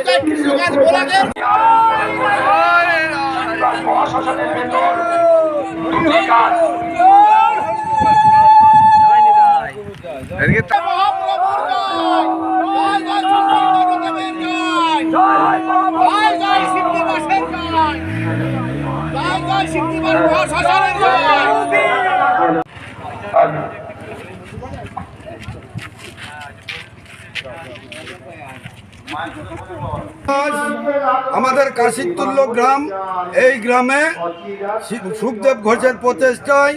জয় জয় কৃষকাজ বোলাকের মহাপ্রভুর জয় আমাদের কাশিতুল্য গ্রাম, এই গ্রামে সুখদেব ঘোষের প্রচেষ্টায়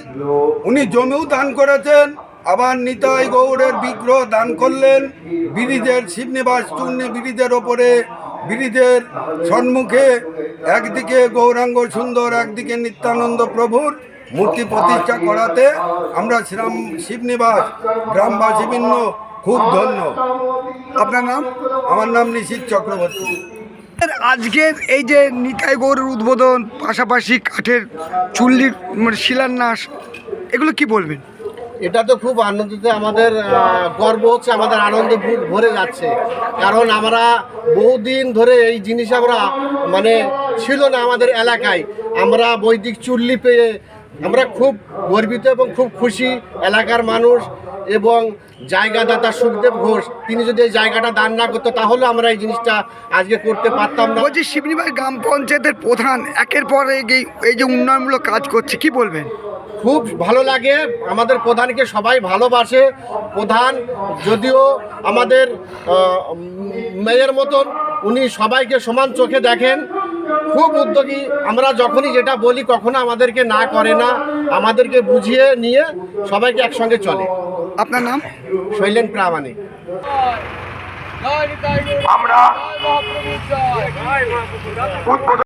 উনি জমিও দান করেছেন, আবার নিতাই গৌড়ের বিগ্রহ দান করলেন, বিরিদের শিবনিবাস চূর্ণী বিরিদের ওপরে, বিরিদের সম্মুখে একদিকে গৌরাঙ্গ সুন্দর, একদিকে নিত্যানন্দ প্রভুর মূর্তি প্রতিষ্ঠা করাতে আমরা শ্রীরাম শিবনিবাস, গ্রামবাসী ভিন্ন খুব ধন্য। আপনার নাম? আমার নাম নিশিত চক্রবর্তী। আজকের এই যে নিতাই গৌরের উদ্বোধন পাশাপাশি কাঠের চুল্লির মানে শিলান্যাস এগুলো কি বলবেন? এটা তো খুব আনন্দতে আমাদের গর্ব হচ্ছে আমাদের আনন্দ বুক ভরে যাচ্ছে। কারণ আমরা বহুদিন ধরে এই জিনিস আমরা মানে ছিল না আমাদের এলাকায়। আমরা বৈদিক চুল্লি পেয়ে আমরা খুব গর্বিত এবং খুব খুশি এলাকার মানুষ এবং জায়গাদাতা সুখদেব ঘোষ তিনি যদি এই জায়গাটা দান না করতো তাহলে আমরা এই জিনিসটা আজকে করতে পারতাম না। বলছি শিবনিবাস গ্রাম পঞ্চায়েতের প্রধান একের পর এই যে উন্নয়নমূলক কাজ করছে কি বলবেন? খুব ভালো লাগে আমাদের প্রধানকে সবাই ভালোবাসে। প্রধান যদিও আমাদের মেয়ের মতন উনি সবাইকে সমান চোখে দেখেন। খুব উদ্যোগী। আমরা যখনই যেটা বলি কখনো আমাদেরকে না করে না আমাদেরকে বুঝিয়ে নিয়ে সবাইকে একসঙ্গে চলে। আপনার নাম? শৈলেন প্রামাণিক। আমরা